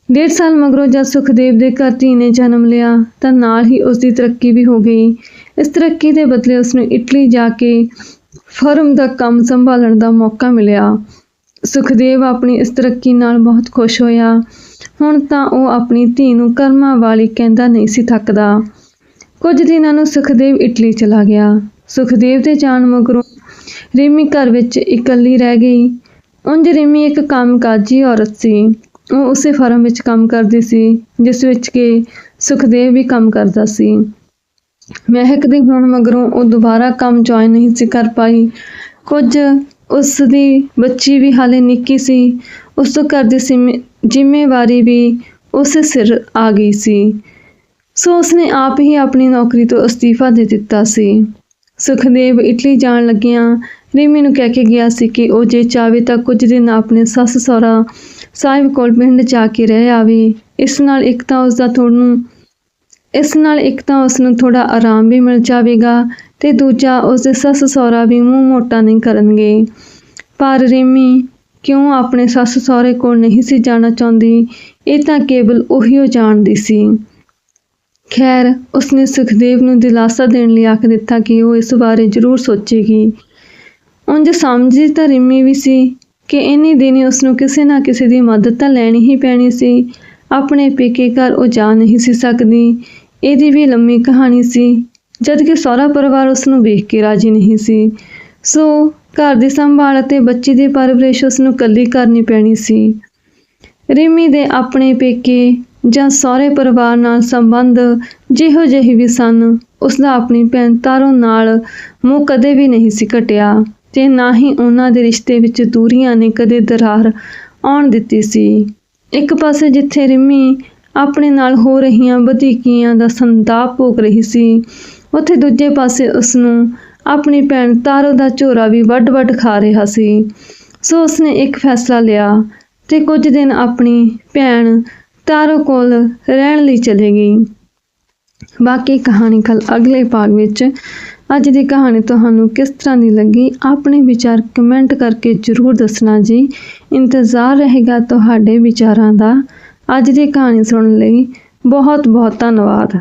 ਡੇਢ ਸਾਲ ਮਗਰੋਂ ਜਦ ਸੁਖਦੇਵ ਦੇ ਘਰ ਧੀ ਨੇ ਜਨਮ ਲਿਆ, ਤਾਂ ਨਾਲ ਹੀ ਉਸ ਦੀ ਤਰੱਕੀ ਵੀ ਹੋ ਗਈ। ਇਸ ਤਰੱਕੀ ਦੇ ਬਦਲੇ ਉਸ ਨੂੰ ਇਟਲੀ ਜਾ ਕੇ ਫਰਮ ਦਾ ਕੰਮ ਸੰਭਾਲਣ ਦਾ ਮੌਕਾ ਮਿਲਿਆ। ਸੁਖਦੇਵ ਆਪਣੀ ਇਸ ਤਰੱਕੀ ਨਾਲ ਬਹੁਤ ਖੁਸ਼ ਹੋਇਆ। ਹੁਣ ਤਾਂ ਉਹ ਆਪਣੀ ਧੀ ਨੂੰ ਕਰਮਾਂ ਵਾਲੀ ਕਹਿੰਦਾ ਨਹੀਂ ਸੀ ਥੱਕਦਾ। ਕੁਝ ਦਿਨਾਂ ਨੂੰ ਸੁਖਦੇਵ ਇਟਲੀ ਚਲਾ ਗਿਆ। ਸੁਖਦੇਵ ਦੇ ਜਾਣ ਮਗਰੋਂ ਰਿਮੀ ਘਰ ਵਿੱਚ ਇਕੱਲੀ ਰਹਿ ਗਈ। ਉਂਝ ਰਿਮੀ ਇੱਕ ਕੰਮਕਾਜੀ ਔਰਤ ਸੀ। ਉਹ ਉਸੇ ਫਰਮ ਵਿੱਚ ਕੰਮ ਕਰਦੀ ਸੀ, ਜਿਸ ਵਿੱਚ ਕਿ ਸੁਖਦੇਵ ਵੀ ਕੰਮ ਕਰਦਾ ਸੀ। ਮਹਿਕ ਦੇ ਹੋਣ ਮਗਰੋਂ ਉਹ ਦੁਬਾਰਾ ਕੰਮ ਜੁਆਇਨ ਨਹੀਂ ਸੀ ਕਰ ਪਾਈ। ਕੁਝ ਉਸ ਦੀ ਬੱਚੀ ਵੀ ਹਾਲੇ ਨਿੱਕੀ ਸੀ। ਉਸ ਤੋਂ ਘਰ ਦੀ ਸਿਮ- ਜ਼ਿੰਮੇਵਾਰੀ ਵੀ ਉਸ ਸਿਰ ਆ ਗਈ ਸੀ। ਸੋ ਉਸਨੇ ਆਪ ਹੀ ਆਪਣੀ ਨੌਕਰੀ ਤੋਂ ਅਸਤੀਫਾ ਦੇ ਦਿੱਤਾ ਸੀ। ਸੁਖਦੇਵ ਇਟਲੀ ਜਾਣ ਲੱਗਿਆਂ ਰਿਮੀ ਨੂੰ ਕਹਿ ਕੇ ਗਿਆ ਸੀ ਕਿ ਉਹ ਜੇ ਚਾਹੇ ਤਾਂ ਕੁਝ ਦਿਨ ਆਪਣੇ ਸੱਸ ਸਹੁਰਾ ਸਾਹਿਬ ਕੋਲ ਪਿੰਡ ਜਾ ਕੇ ਰਹਿ ਆਵੇ। ਇਸ ਨਾਲ ਇੱਕ ਤਾਂ ਉਸ ਦਾ ਤੁਹਾਨੂੰ ਇਸ ਨਾਲ ਇੱਕ ਤਾਂ ਉਸ ਨੂੰ ਥੋੜਾ ਆਰਾਮ ਵੀ ਮਿਲ ਜਾਵੇਗਾ ਤੇ ਦੂਜਾ ਉਸ ਦੇ ਸੱਸ ਸਹੁਰਾ ਵੀ ਮੂੰਹ ਮੋਟਾ ਨਹੀਂ ਕਰਨਗੇ। ਪਰ ਰਿਮੀ ਕਿਉਂ ਆਪਣੇ ਸੱਸ ਸਹੁਰੇ ਕੋਲ ਨਹੀਂ ਸੀ ਜਾਣਾ ਚਾਹੁੰਦੀ? ਇਹ ਤਾਂ ਕੇਵਲ ਉਹੀ ਉਹ ਜਾਣਦੀ ਸੀ। ਖੈਰ, ਉਸਨੇ ਸੁਖਦੇਵ ਨੂੰ ਦਿਲਾਸਾ ਦੇਣ ਲਈ ਆਖ ਦਿੱਤਾ ਕਿ ਉਹ ਇਸ ਬਾਰੇ ਜ਼ਰੂਰ ਸੋਚੇਗੀ। ਉਂਝ ਸਮਝੀ ਤਾਂ ਰਿਮੀ ਵੀ ਸੀ ਕਿ ਇੰਨੀ ਦਿਨੀ ਉਸ ਨੂੰ ਕਿਸੇ ਨਾ ਕਿਸੇ ਦੀ ਮਦਦ ਤਾਂ ਲੈਣੀ ਹੀ ਪੈਣੀ ਸੀ। ਆਪਣੇ ਪੇਕੇ ਘਰ ਉਹ ਜਾ ਨਹੀਂ ਸੀ ਸਕਦੀ। ਇਹਦੀ ਵੀ ਲੰਮੀ ਕਹਾਣੀ ਸੀ, ਜਦ ਕਿ ਸਹੁਰਾ ਪਰਿਵਾਰ ਉਸ ਨੂੰ ਵੇਖ ਕੇ ਰਾਜੀ ਨਹੀਂ ਸੀ। ਸੋ ਘਰ ਦੀ ਸੰਭਾਲ ਅਤੇ ਬੱਚੀ ਦੀ ਪਰਵਰਿਸ਼ ਉਸ ਨੂੰ ਇਕੱਲੀ ਕਰਨੀ ਪੈਣੀ ਸੀ। ਰਿਮੀ ਦੇ ਆਪਣੇ ਪੇਕੇ ਜਾਂ ਸਹੁਰੇ ਪਰਿਵਾਰ ਨਾਲ ਸੰਬੰਧ ਜਿਹੋ ਜਿਹੇ ਵੀ ਸਨ ਉਸ ਦਾ ਆਪਣੀ ਭੈਣ ਤਾਰੋ ਨਾਲ ਮੂੰਹ ਕਦੇ ਵੀ ਨਹੀਂ ਸੀ ਘਟਿਆ ਤੇ ਨਾ ਹੀ ਉਹਨਾਂ ਦੇ ਰਿਸ਼ਤੇ ਵਿੱਚ ਦੂਰੀਆਂ ਨੇ ਕਦੇ ਦਰਾਰ ਆਉਣ ਦਿੱਤੀ ਸੀ। ਇੱਕ ਪਾਸੇ ਜਿੱਥੇ ਰਿਮੀ ਆਪਣੇ ਨਾਲ ਹੋ ਰਹੀਆਂ ਵਧੀਕੀਆਂ ਦਾ ਸੰਤਾਪ ਭੋਗ ਰਹੀ ਸੀ। ਉੱਥੇ ਦੂਜੇ ਪਾਸੇ ਉਸ ਨੂੰ ਆਪਣੀ ਭੈਣ ਤਾਰੋ ਦਾ ਝੋਰਾ ਵੀ ਵੱਡ-ਵੱਡ ਖਾ ਰਿਹਾ ਸੀ। ਸੋ ਉਸਨੇ ਇੱਕ ਫੈਸਲਾ ਲਿਆ ਤੇ ਕੁਝ ਦਿਨ ਆਪਣੀ ਭੈਣ ਤਾਰੋ ਕੋਲ ਰਹਿਣ ਲਈ ਚਲੇ ਗਈ। ਬਾਕੀ ਕਹਾਣੀ ਕੱਲ ਅਗਲੇ ਭਾਗ ਵਿੱਚ। ਅੱਜ ਦੀ ਕਹਾਣੀ ਤੁਹਾਨੂੰ ਕਿਸ ਤਰ੍ਹਾਂ ਦੀ ਲੱਗੀ, ਆਪਣੇ ਵਿਚਾਰ ਕਮੈਂਟ ਕਰਕੇ ਜਰੂਰ ਦੱਸਣਾ ਜੀ। ਇੰਤਜ਼ਾਰ ਰਹੇਗਾ ਤੁਹਾਡੇ ਵਿਚਾਰਾਂ ਦਾ। ਅੱਜ ਦੀ ਕਹਾਣੀ ਸੁਣਨ ਲਈ ਬਹੁਤ ਬਹੁਤ ਧੰਨਵਾਦ।